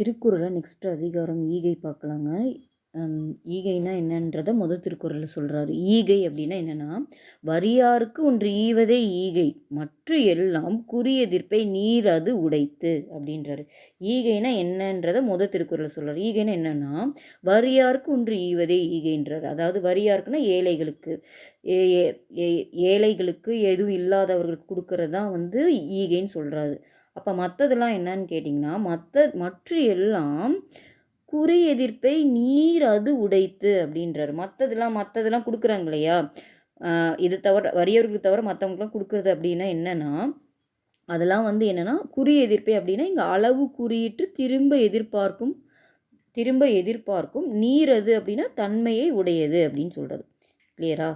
திருக்குறளை நெக்ஸ்ட் அதிகாரம் ஈகை பார்க்கலாங்க. ஈகைனா என்னன்றதை முதல் திருக்குறளில் சொல்கிறாரு ஈகை அப்படின்னா என்னென்னா வரியாருக்கு ஒன்று ஈவதே ஈகை மற்ற எல்லாம் குறியெதிர்ப்பை நீர் அது உடைத்து அப்படின்றாரு. ஈகைனா என்னன்றதை முதல் திருக்குறளில் சொல்கிறார் ஈகைனா என்னென்னா வரியாருக்கு ஒன்று ஈவதே ஈகைன்றார். அதாவது வரியாருக்குன்னா ஏழைகளுக்கு ஏழைகளுக்கு எதுவும் இல்லாதவர்களுக்கு கொடுக்கறது தான் வந்து ஈகைன்னு சொல்கிறாரு அப்போ மற்றதெல்லாம் என்னன்னு கேட்டிங்கன்னா மற்ற மற்ற எல்லாம் குறி எதிர்ப்பை நீர் அது உடைத்து அப்படின்றாரு. மற்றதெல்லாம் மற்றதெல்லாம் கொடுக்குறாங்க இல்லையா? இது தவிர வறியவர்களுக்கு தவிர மற்றவங்களுக்குலாம் கொடுக்குறது அப்படின்னா என்னென்னா அதெல்லாம் வந்து என்னென்னா குறி எதிர்ப்பை அப்படின்னா இங்கே அளவு குறியிட்டு திரும்ப எதிர்பார்க்கும் திரும்ப எதிர்பார்க்கும் நீர் அது அப்படின்னா தன்மையை உடையது அப்படின்னு சொல்கிறது கிளியரா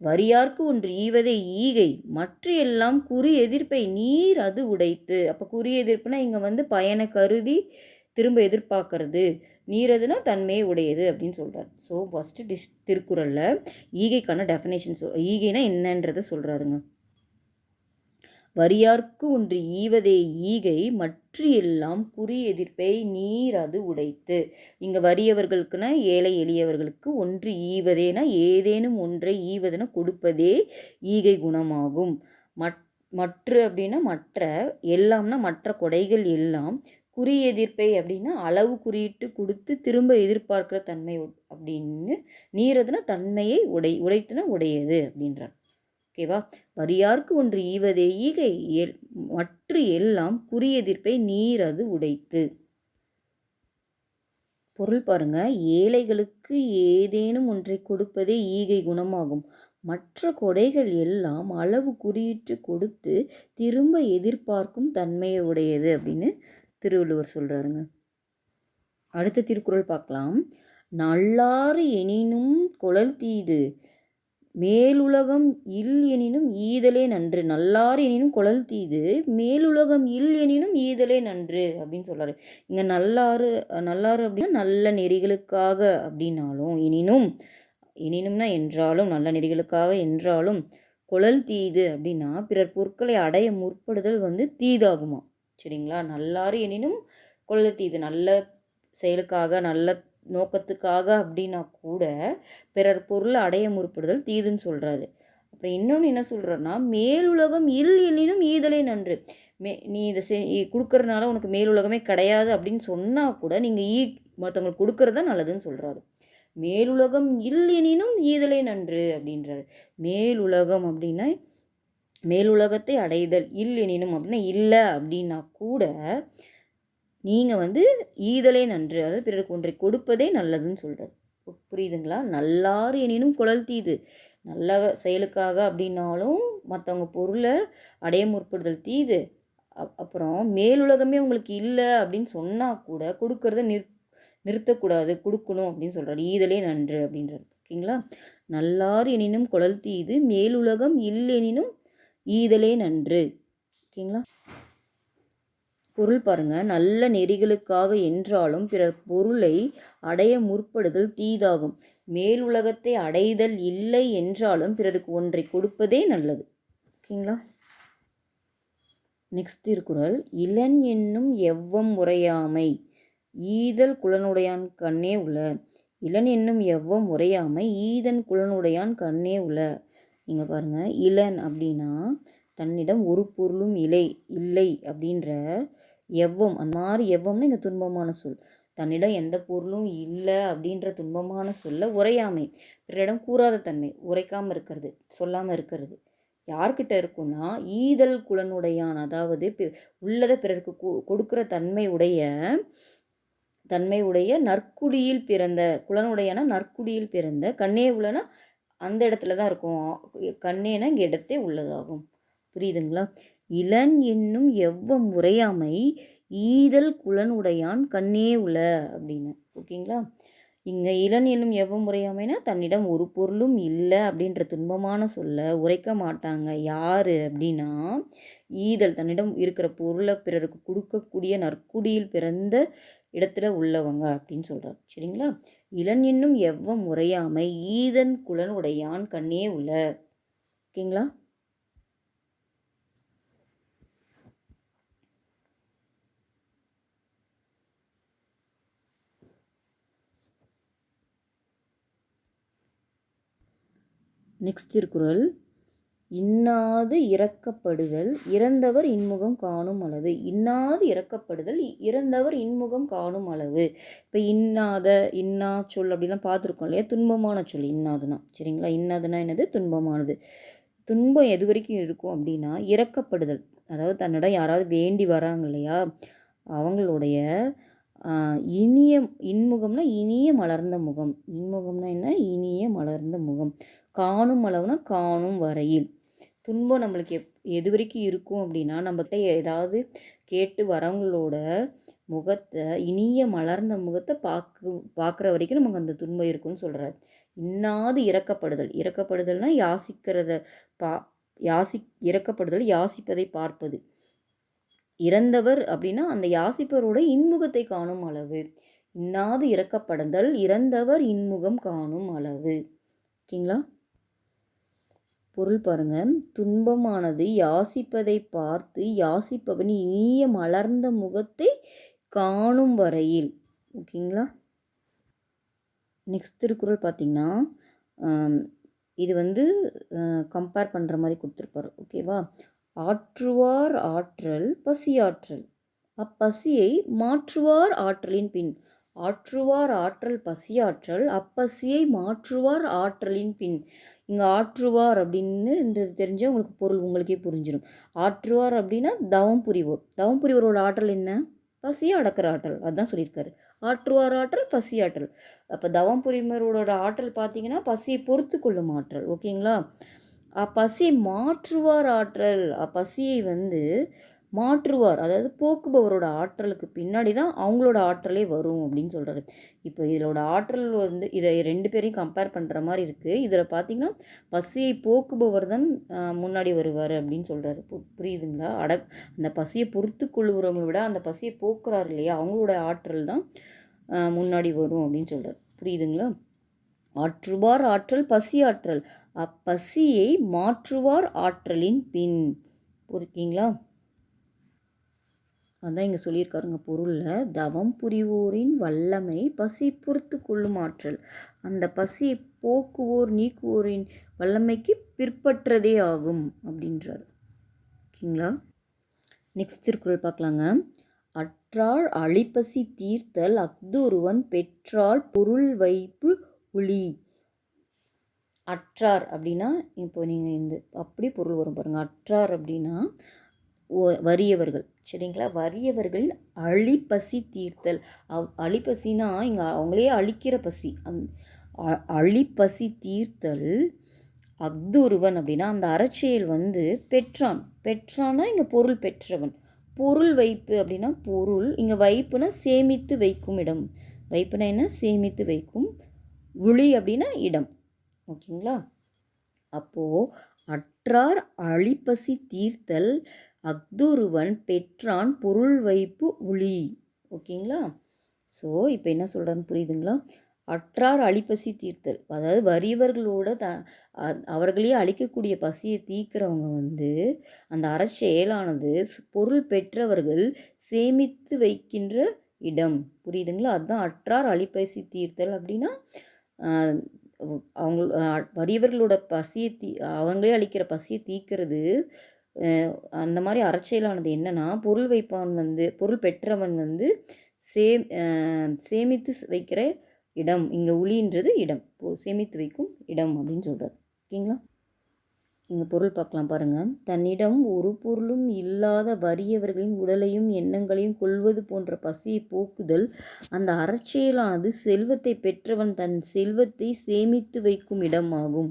வரியார்க்கு ஒன்று ஈவதே ஈகை மற்ற எல்லாம் குறி எதிர்ப்பை நீர் அது உடைத்து. அப்போ குறி எதிர்ப்புனா இங்கே வந்து பயனை கருதி திரும்ப எதிர்பார்க்கறது. நீரதுனா தன்மையை உடையது அப்படின்னு சொல்கிறார் ஸோ ஃபஸ்ட்டு டிஷ் திருக்குறளில் ஈகைக்கான டெஃபினேஷன் சொல் ஈகைனா என்னன்றதை சொல்கிறாருங்க வரியார்க்கு ஒன்று ஈவதே ஈகை மற்ற எல்லாம் குறி எதிர்ப்பை நீர் அது உடைத்து. இங்கே வறியவர்களுக்குன்னா ஏழை எளியவர்களுக்கு ஒன்று ஈவதேனா ஏதேனும் ஒன்றை ஈவதென கொடுப்பதே ஈகை குணமாகும். மட் மற்ற அப்படின்னா மற்ற எல்லாம்னா மற்ற கொடைகள் எல்லாம் குறி எதிர்ப்பை அப்படின்னா அளவு குறியிட்டு கொடுத்து திரும்ப எதிர்பார்க்குற தன்மை அப்படின்னு நீரதுனா தன்மையை உடை உடைத்துனா உடையது அப்படின்றார். ஓகேவா? வரியார்க்கு ஒன்று ஈவதே ஈகை எல் மற்ற எல்லாம் குறியெதிர்ப்பை நீரது நீர் அது உடைத்து. பொருள் பாருங்க ஏழைகளுக்கு ஏதேனும் ஒன்றை கொடுப்பதே ஈகை குணமாகும். மற்ற கொடைகள் எல்லாம் அளவு குறியிட்டு கொடுத்து திரும்ப எதிர்பார்க்கும் தன்மையை உடையது அப்படின்னு திருவள்ளுவர் சொல்கிறாருங்க அடுத்த திருக்குறள் பார்க்கலாம். நல்லாறு எனினும் குழல் தீது மேலுலகம் இல் எனினும் ஈதலே நன்று. நல்லாறு எனினும் குழல் தீது மேலுலகம் இல் எனினும் ஈதலே நன்று அப்படின்னு சொல்கிறாரு இங்கே நல்லாறு நல்லாறு அப்படின்னா நல்ல நெறிகளுக்காக அப்படின்னாலும் எனினும் எனினும்னா என்றாலும் நல்ல நெறிகளுக்காக என்றாலும் குழல் தீது அப்படின்னா பிறர் பொருட்களை அடைய முற்படுதல் வந்து தீதாகுமா? சரிங்களா? நல்லாறு எனினும் குழல் தீது. நல்ல செயலுக்காக நல்ல நோக்கத்துக்காக அப்படின்னா கூட பிறர் பொருளை அடைய முற்படுதல் தீதுன்னு சொல்கிறாரு அப்புறம் இன்னொன்று என்ன சொல்கிறேன்னா மேலுலகம் இல் எனினும் ஈதலே நன்று. மே நீ இதை செ கொடுக்கறதுனால உனக்கு மேலுலகமே கிடையாது அப்படின்னு சொன்னால் கூட நீங்கள் ஈ மற்றவங்களுக்கு கொடுக்கறது தான் நல்லதுன்னு சொல்கிறாரு மேலுலகம் இல் எனினும் ஈதலே நன்று அப்படின்றாரு. மேலுலகம் அப்படின்னா மேலுலகத்தை அடைதல் இல் எனினும் அப்படின்னா இல்லை அப்படின்னா கூட நீங்கள் வந்து ஈதலே நன்று அதாவது பிறருக்கு ஒன்றை கொடுப்பதே நல்லதுன்னு சொல்கிறார் புரியுதுங்களா? நல்லாறு எனினும் குழல் தீது. நல்ல செயலுக்காக அப்படின்னாலும் மற்றவங்க பொருளை அடைய முற்படுதல் தீது. அப்புறம் மேலுலகமே உங்களுக்கு இல்லை அப்படின்னு சொன்னால் கூட கொடுக்கறத நிற் நிறுத்தக்கூடாது. கொடுக்கணும் அப்படின்னு சொல்கிறார் ஈதலே நன்று அப்படின்றது. ஓகேங்களா? நல்லார் எனினும் குழல் தீது. மேலுலகம் இல்லெனினும் ஈதலே நன்று. ஓகேங்களா? பொருள் பாருங்க. நல்ல நெறிகளுக்காக என்றாலும் பிறர் பொருளை அடைய முற்படுதல் தீதாகும். மேலுலகத்தை அடைதல் இல்லை என்றாலும் பிறருக்கு ஒன்றை கொடுப்பதே நல்லது. ஓகேங்களா? நெக்ஸ்ட் திருக்குறள். இளன் என்னும் எவ்வம் உரையாமை ஈதல் குலனுடையான் கண்ணே உல இளன் என்னும் எவ்வம் உரையாமை ஈதன் குலனுடையான் கண்ணே உல இங்கே பாருங்கள் இளன் அப்படின்னா தன்னிடம் ஒரு பொருளும் இலை இல்லை அப்படின்ற எவ்வம் அந்த மாதிரி எவ்வம்னு இங்கே துன்பமான சொல். தன்னிடம் எந்த பொருளும் இல்லை அப்படின்ற துன்பமான சொல்ல உரையாமை. பிறரிடம் கூறாத தன்மை உரைக்காமல் இருக்கிறது சொல்லாமல் இருக்கிறது. யார்கிட்ட இருக்குன்னா ஈதல் குலனுடையான் அதாவது உள்ளதை பிறருக்கு கொடுக்குற தன்மை உடைய தன்மை உடைய நற்குடியில் பிறந்த குலனுடையனா நற்குடியில் பிறந்த கண்ணே உள்ளனா அந்த இடத்துல தான் இருக்கும். கண்ணேனா இங்கே இடத்தே உள்ளதாகும். புரியுதுங்களா? இளன் என்னும் எவ்வம் உரையாமை ஈதல் குலனுடையான் கண்ணே உல அப்படின்னு. ஓகேங்களா? இங்கே இளன் என்னும் எவ்வம் உரையாமைனா தன்னிடம் ஒரு பொருளும் இல்லை அப்படின்ற துன்பமான சொல்ல உரைக்க மாட்டாங்க. யார் அப்படின்னா ஈதல் தன்னிடம் இருக்கிற பொருளை பிறருக்கு கொடுக்கக்கூடிய நற்குடியில் பிறந்த இடத்துல உள்ளவங்க அப்படின்னு சொல்கிறார் சரிங்களா? இளன் என்னும் எவ்வம் உரையாமை ஈதன் குலன் உடையான் கண்ணே உல ஓகேங்களா? நெக்ஸ்ட் திருக்குறள் இன்னாது இறக்கப்படுதல் இறந்தவர் இன்முகம் காணும் அளவு. இன்னாது இறக்கப்படுதல் இறந்தவர் இன்முகம் காணும் அளவு. இப்போ இன்னாத இன்னா சொல் அப்படிலாம் பார்த்துருக்கோம் இல்லையா? துன்பமான சொல் இன்னாதுனா சரிங்களா? இன்னாதுனா என்னது? துன்பமானது. துன்பம் எது வரைக்கும் இருக்கும் அப்படின்னா இறக்கப்படுதல் அதாவது தன்னிடம் யாராவது வேண்டி வராங்க இல்லையா? அவங்களுடைய இனிய இன்முகம்னா இனிய மலர்ந்த முகம். இன்முகம்னா என்ன? இனிய மலர்ந்த முகம். காணும் அளவுனா காணும் வரையில். துன்பம் நம்மளுக்கு எப் எது வரைக்கும் இருக்கும் அப்படின்னா நம்மகிட்ட ஏதாவது கேட்டு வரவங்களோட முகத்தை இனிய மலர்ந்த முகத்தை பார்க்க பார்க்குற வரைக்கும் நமக்கு அந்த துன்பம் இருக்குன்னு சொல்கிறார் இன்னாது இறக்கப்படுதல். இறக்கப்படுதல்னா யாசிக்கிறத பா யாசி இறக்கப்படுதல் யாசிப்பதை பார்ப்பது. இறந்தவர் அப்படின்னா அந்த யாசிப்பரோட இன்முகத்தை காணும் அளவு. இன்னாது இறக்கப்படுதல் இறந்தவர் இன்முகம் காணும் அளவு. ஓகேங்களா? பொருள் பாருங்க. துன்பமானது யாசிப்பதை பார்த்து யாசிப்பவன் இனிய மலர்ந்த முகத்தை காணும் வரையில். ஓகேங்களா? நெக்ஸ்ட் திருக்குறள் பார்த்திங்கன்னா இது வந்து கம்பேர் பண்ணுற மாதிரி கொடுத்துருப்பாரு. ஓகேவா? ஆற்றுவார் ஆற்றல் பசியாற்றல். அப்பசியை மாற்றுவார் ஆற்றலின் பின். ஆற்றுவார் ஆற்றல் பசியாற்றல் அப்பசியை மாற்றுவார் ஆற்றலின் பின். இங்கே ஆற்றுவார் அப்படின்னு தெரிஞ்சால் தெரிஞ்ச உங்களுக்கு பொருள் உங்களுக்கே புரிஞ்சிடும் ஆற்றுவார் அப்படின்னா தவம் புரிவோர் தவம் புரிவோரோட ஆற்றல் என்ன? பசியை அடக்கிற ஆற்றல். அதுதான் சொல்லியிருக்காரு. ஆற்றுவார் ஆற்றல் பசி ஆற்றல். அப்போ தவம் புரிமரோட ஆற்றல் பார்த்தீங்கன்னா பசியை பொறுத்து கொள்ளும் ஆற்றல். ஓகேங்களா? பசி மாற்றுவார் ஆற்றல். பசியை வந்து மாற்றுவார். அதாவது போக்குபவரோட ஆற்றலுக்கு பின்னாடி தான் அவங்களோட ஆற்றலே வரும் அப்படின்னு சொல்கிறாரு இப்போ இதோட ஆற்றல் வந்து இதை ரெண்டு பேரையும் கம்பேர் பண்ணுற மாதிரி இருக்குது இதில் பார்த்தீங்கன்னா பசியை போக்குபவர் தான் முன்னாடி வருவார் அப்படின்னு சொல்கிறாரு புரியுதுங்களா? அட அந்த பசியை பொறுத்து கொள்ளுகிறவங்களை விட அந்த பசியை போக்குறாரு இல்லையா? அவங்களோட ஆற்றல் தான் முன்னாடி வரும் அப்படின்னு சொல்கிறார் புரியுதுங்களா? ஆற்றுவார் ஆற்றல் பசி ஆற்றல். அப்பசியை மாற்றுவார் ஆற்றலின் பின். பொறுக்கீங்களா அதான் இங்கே சொல்லியிருக்காருங்க பொருளில். தவம் புரிவோரின் வல்லமை பசி பொறுத்து கொள்ளும் ஆற்றல். அந்த பசியை போக்குவோர் நீக்குவோரின் வல்லமைக்கு பிற்பற்றதே ஆகும் அப்படின்றார். ஓகேங்களா? நெக்ஸ்ட் திருக்குறள் பார்க்கலாங்க. அற்றாள் அழிப்பசி தீர்த்தல் அஃதொருவன் பெற்றால் பொருள் வைப்பு ஒளி. அற்றார் அப்படின்னா இப்போ நீங்கள் இந்த அப்படி பொருள் வரும் பாருங்கள் அற்றார் அப்படின்னா வறியவர்கள். சரிங்களா? வறியவர்கள் அழிப்பசி தீர்த்தல். அவ் அழிப்பசினா இங்கே அவங்களே அழிக்கிற பசி. அந் அழிப்பசி தீர்த்தல் அக்துருவன் அப்படின்னா அந்த அறச்செயல் வந்து பெற்றான். பெற்றான்னா இங்கே பொருள் பெற்றவன். பொருள் வைப்பு அப்படின்னா பொருள். இங்கே வைப்புனா சேமித்து வைக்கும் இடம். வைப்புனா என்ன? சேமித்து வைக்கும். உளி அப்படின்னா இடம். ஓகேங்களா? அப்போது அற்றார் அழிப்பசி தீர்த்தல் அக்துருவன் பெற்றான் பொருள் வைப்பு உளி ஓகேங்களா? ஸோ இப்போ என்ன சொல்கிறான்னு புரியுதுங்களா? அற்றார் அழிப்பசி தீர்த்தல். அதாவது வறியவர்களோட த அவர்களே அழிக்கக்கூடிய பசியை தீர்க்கிறவங்க வந்து அந்த அறச்செயலானது பொருள் பெற்றவர்கள் சேமித்து வைக்கின்ற இடம். புரியுதுங்களா? அதுதான் அற்றார் அழிப்பசி தீர்த்தல் அப்படின்னா அவங்க வறியவர்களோட பசியை தீ அவங்களே அழிக்கிற பசியை தீர்க்கிறது. அந்த மாதிரி அறச்செயலானது என்னென்னா பொருள் வைப்பான் வந்து பொருள் பெற்றவன் வந்து சே சேமித்து வைக்கிற இடம். இங்கே உளின்றது இடம். சேமித்து வைக்கும் இடம் அப்படின்னு சொல்கிறார் ஓகேங்களா? இங்கே பொருள் பார்க்கலாம் பாருங்கள் தன்னிடம் ஒரு பொருளும் இல்லாத வறியவர்களின் உடலையும் எண்ணங்களையும் கொள்வது போன்ற பசியை போக்குதல் அந்த அறச்செயலானது செல்வத்தை பெற்றவன் தன் செல்வத்தை சேமித்து வைக்கும் இடமாகும்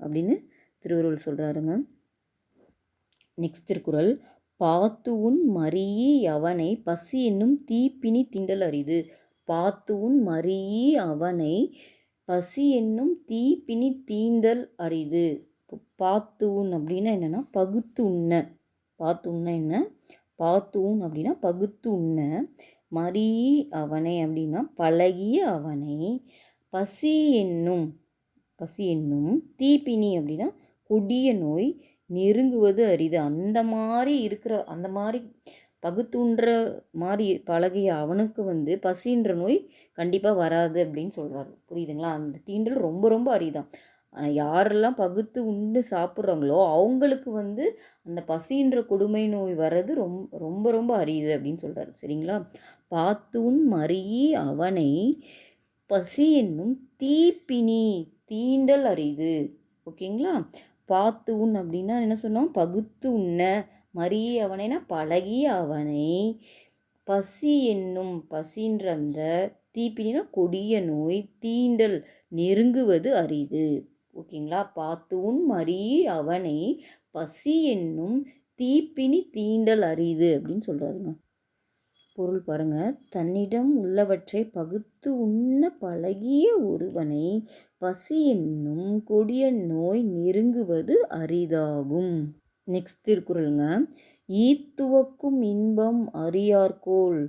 அப்படின்னு திருவருள் சொல்கிறாருங்க நெக்ஸ்ட் திருக்குறள் பாத்து உன் மறியி அவனை பசி என்னும் தீப்பினி திண்டல் அரிது. பாத்து உன் மறியி அவனை பசி என்னும் தீப்பினி தீண்டல் அரிது. பாத்து உன் அப்படின்னா என்னென்னா பகுத்து உண்ண பாத்து உண்ண என்ன? பாத்து உன் அப்படின்னா பகுத்து உண்ண மறியி அவனை அப்படின்னா பழகிய அவனை பசி என்னும் பசி என்னும் தீப்பினி அப்படின்னா கொடிய நோய் நெருங்குவது அரிது. அந்த மாதிரி இருக்கிற அந்த மாதிரி பகுத்துன்ற மாதிரி பழகிய அவனுக்கு வந்து பசின்ற நோய் கண்டிப்பாக வராது அப்படின்னு சொல்கிறாரு புரியுதுங்களா? அந்த தீண்டல் ரொம்ப ரொம்ப அரிதான். யாரெல்லாம் பகுத்து உண்டு சாப்பிட்றாங்களோ அவங்களுக்கு வந்து அந்த பசின்ற கொடுமை நோய் வர்றது ரொம்ப ரொம்ப ரொம்ப அரியுது அப்படின்னு சொல்கிறாரு சரிங்களா? பார்த்து மறியி அவனை பசி என்னும் தீப்பினி தீண்டல் அரிது. ஓகேங்களா? பார்த்து உண் அப்படின்னா என்ன சொன்னோம்? பகுத்து உண்ண மறிய அவனைனா பழகிய அவனை. பசி என்னும் பசின்ற அந்த தீப்பினா கொடிய நோய். தீண்டல் நெருங்குவது அரிது. ஓகேங்களா? பார்த்து உன் மறி அவனை. பசி என்னும் தீப்பினி தீண்டல் அரிது அப்படின்னு சொல்கிறாருங்க பொருள் பாருங்க. தன்னிடம் உள்ளவற்றை பகுத்து உண்ண பழகிய ஒருவனை பசி என்னும் கொடிய நோய் நெருங்குவது அரிதாகும். நெக்ஸ்ட் திருக்குறளுங்க. ஈத்துவக்கும் இன்பம் அறியார்கோள்.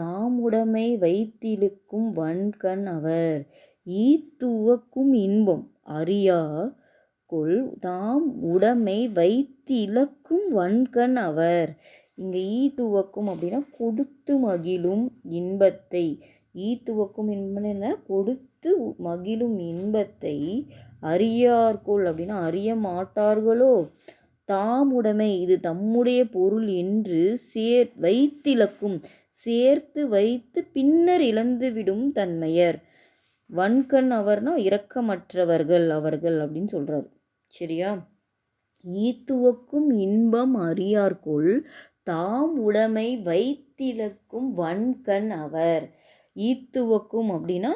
தாமுடைமை வைத்திழுக்கும் வன்கண் அவர். ஈத்துவக்கும் இன்பம் அறியார் கொள். தாம் உடைமை வைத்திழக்கும் வன்கண் அவர். இங்கே ஈ துவக்கும் அப்படின்னா கொடுத்து மகிழும் இன்பத்தை. ஈ துவக்கும் இன்பம் என்ன? கொடுத்து மகிழும் இன்பத்தை. அறியார்கோள் அப்படின்னா அறிய மாட்டார்களோ? தாம் உடைமை இது தம்முடைய பொருள் என்று சேர் வைத்திலக்கும். சேர்த்து வைத்து பின்னர் இழந்துவிடும் தன்மையர். வன்கண் அவர்னா இரக்கமற்றவர்கள் அவர்கள் அப்படின்னு சொல்கிறார் சரியா? ஈத்துவக்கும் இன்பம் அறியார்கொள் தாம் உடைமை வைத்திலக்கும் வன்கண் அவர். ஈத்துவக்கும் அப்படின்னா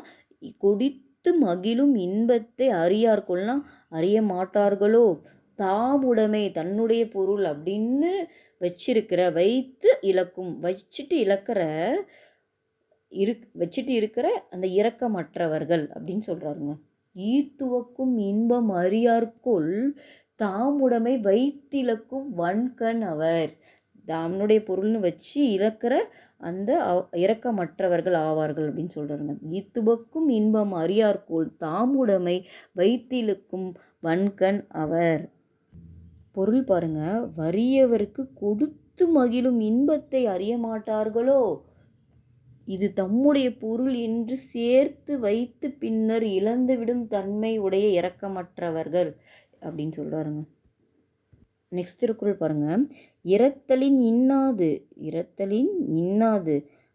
கொடித்து மகிழும் இன்பத்தை அறியார்கொள்னா அறிய மாட்டார்களோ? தாம் உடைமை தன்னுடைய பொருள் அப்படின்னு வச்சிருக்கிற வைத்து இழக்கும் வச்சுட்டு இழக்கிற இரு வச்சுட்டு இருக்கிற அந்த இரக்கமற்றவர்கள் அப்படின்னு சொல்கிறாருங்க ஈத்துவக்கும் இன்பம் அறியார்க்குள் உடைமை வைத்திலக்கும் வன்கண் அவர். தன்னுடைய பொருள்னு வச்சு இழக்கிற அந்த இரக்கமற்றவர்கள் ஆவார்கள் அப்படின்னு சொல்கிறாங்க இத்துபக்கும் இன்பம் அறியார்கோள் தாமுடைமை வைத்திலுக்கும் வன்கண் அவர். பொருள் பாருங்க வறியவருக்கு கொடுத்து மகிழும் இன்பத்தை அறிய மாட்டார்களோ? இது தம்முடைய பொருள் என்று சேர்த்து வைத்து பின்னர் இழந்துவிடும் தன்மை உடைய இரக்கமற்றவர்கள் அப்படின்னு சொல்கிறாருங்க நெக்ஸ்ட் திருக்குறள் பாருங்கள் இரத்தலின் இன்னாது இரத்தலின் இன்னாது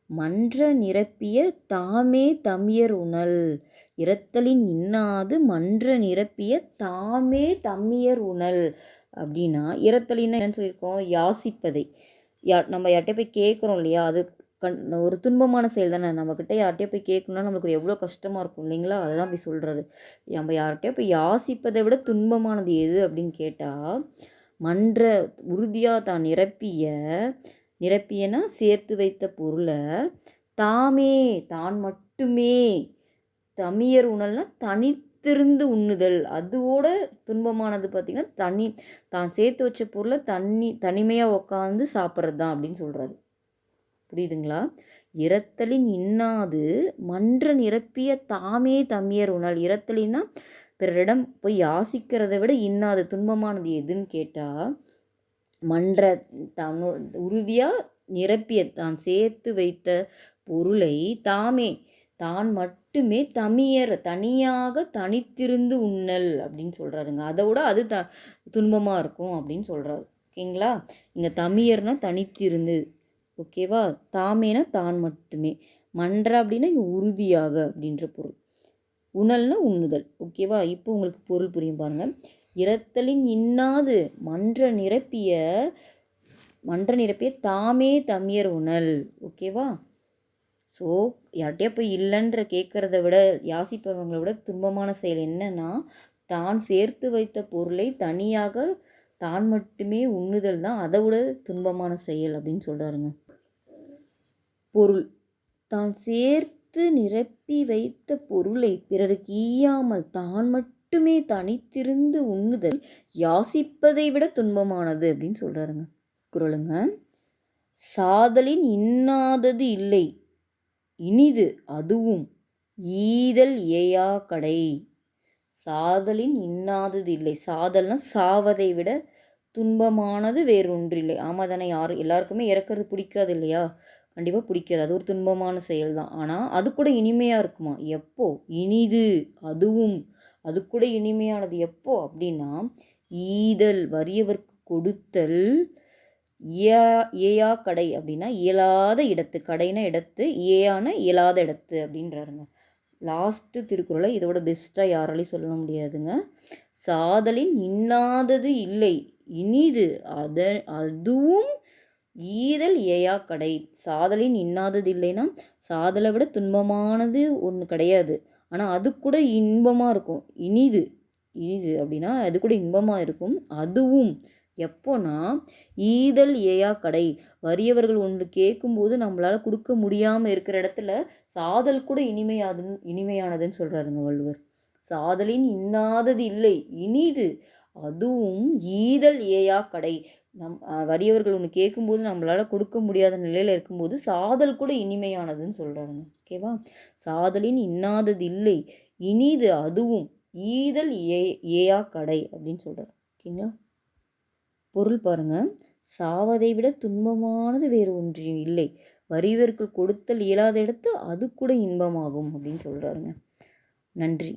மன்ற நிரப்பிய தாமே தமியர் உணல். இரத்தலின் இன்னாது மன்ற நிரப்பிய தாமே தம்மியர் உணல். அப்படின்னா இரத்தலின்னா என்னன்னு சொல்லியிருக்கோம்? யாசிப்பதை. யா நம்ம யார்கிட்ட போய் கேட்குறோம் இல்லையா? அது கண் ஒரு துன்பமான செயல் தானே. நம்மக்கிட்ட யார்கிட்டயே போய் கேட்கணுன்னா நம்மளுக்கு எவ்வளோ கஷ்டமாக இருக்கும் இல்லைங்களா? அதை தான் போய் சொல்கிறாரு நம்ம யார்கிட்டயோ போய் யாசிப்பதை விட துன்பமானது எது அப்படின்னு கேட்டால் மன்ற உறுதியாக தான் நிரப்பிய நிரப்பியனா சேர்த்து வைத்த பொருளை தாமே தான் மட்டுமே. தமியர் உணல்னா தனித்திருந்து உண்ணுதல். அதுவோட துன்பமானது பார்த்திங்கன்னா தனி தான் சேர்த்து வச்ச பொருளை தண்ணி தனிமையாக உட்காந்து சாப்பிட்றது தான் அப்படின்னு சொல்கிறாரு புரியுதுங்களா? இரத்தலின் இன்னாது மன்ற நிரப்பிய தாமே தம்மியர் உணல். இரத்தலின்னா பிறரிடம் போய் யாசிக்கிறதை விட இன்னாது துன்பமானது எதுன்னு கேட்டால் மன்ற தன்னு உறுதியாக நிரப்பிய தான் சேர்த்து வைத்த பொருளை தாமே தான் மட்டுமே தமியர் தனியாக தனித்திருந்து உண்ணல் அப்படின்னு சொல்கிறாருங்க அதை விட அது த துன்பமாக இருக்கும் அப்படின்னு சொல்கிறாரு ஓகேங்களா? இங்கே தமியர்னால் தனித்திருந்து ஓகேவா? தாமேனா தான் மட்டுமே. மன்ற அப்படின்னா இங்கே உறுதியாக அப்படின்ற பொருள். உணல்னா உண்ணுதல். ஓகேவா இப்போ உங்களுக்கு பொருள் புரியும் பாருங்கள் இரத்தலின் இன்னாது மன்ற நிரப்பிய மன்ற நிரப்பிய தாமே தமியர் உணல். ஓகேவா ஸோ யார்கிட்டயே போய் இல்லைன்ற கேட்குறத விட யாசிப்பவங்களை விட துன்பமான செயல் என்னன்னா தான் சேர்த்து வைத்த பொருளை தனியாக தான் மட்டுமே உண்ணுதல் தான் அதை விட துன்பமான செயல் அப்படின்னு சொல்கிறாருங்க பொருள். தான் சேர்த்து நிரப்பி வைத்த பொருளை பிறருக்கு ஈயாமல் தான் மட்டுமே தனித்திருந்து உண்ணுதல் யாசிப்பதை விட துன்பமானது அப்படின்னு சொல்கிறாருங்க குரலுங்க. சாதலின் இன்னாதது இல்லை. இனிது அதுவும் ஈதல் ஏயா கடை. சாதலின் இன்னாதது இல்லை. சாதல்னா சாவதை விட துன்பமானது வேறொன்றில்லை. ஆமாம் தானே யாரும் எல்லாருக்குமே இறக்கிறது பிடிக்காது இல்லையா? கண்டிப்பாக பிடிக்காது. அது ஒரு துன்பமான செயல் தான் ஆனால் அது கூட இனிமையாக இருக்குமா? எப்போ? இனிது அதுவும். அது கூட இனிமையானது எப்போ? அப்படின்னா ஈதல் வறியவர்க்கு கொடுத்தல் இயா ஏயா கடை அப்படின்னா இயலாத இடத்து. கடைனா இடத்து ஏயான இயலாத இடத்து அப்படின்றாருங்க. லாஸ்ட்டு திருக்குறளை இதோட பெஸ்ட்டாக யாராலையும் சொல்ல முடியாதுங்க. சாதலின் இன்னாதது இல்லை. இனிது அத அதுவும் ஈதல் ஏயா கடை. சாதலின் இன்னாதது இல்லைன்னா சாதலை விட துன்பமானது ஒன்று கிடையாது. ஆனால் அது கூட இன்பமாக இருக்கும். இனிது. இனிது அப்படின்னா அது கூட இன்பமாக இருக்கும். அதுவும் எப்போனா ஈதல் ஏயா கடை. வறியவர்கள் ஒன்று கேட்கும்போது நம்மளால் கொடுக்க முடியாமல் இருக்கிற இடத்துல சாதல் கூட இனிமையாது இனிமையானதுன்னு சொல்கிறாருங்க வள்ளுவர். சாதலின் இன்னாதது இல்லை இனிது. அதுவும் ஈதல் ஏயா கடை. நம் வறியவர்கள் ஒன்று கேட்கும்போது நம்மளால் கொடுக்க முடியாத நிலையில் இருக்கும்போது சாதல் கூட இனிமையானதுன்னு சொல்கிறாருங்க ஓகேவா சாதலின் இன்னாதது இல்லை. இனிது அதுவும் ஈதல் ஏ ஏயா கடை அப்படின்னு சொல்கிறார் ஓகேங்களா பொருள் பாருங்கள் சாவதை விட துன்பமானது வேறு ஒன்றும் இல்லை. வறியவர்கள் கொடுத்தல் இயலாத இடத்து அது கூட இன்பமாகும் அப்படின்னு சொல்கிறாருங்க நன்றி.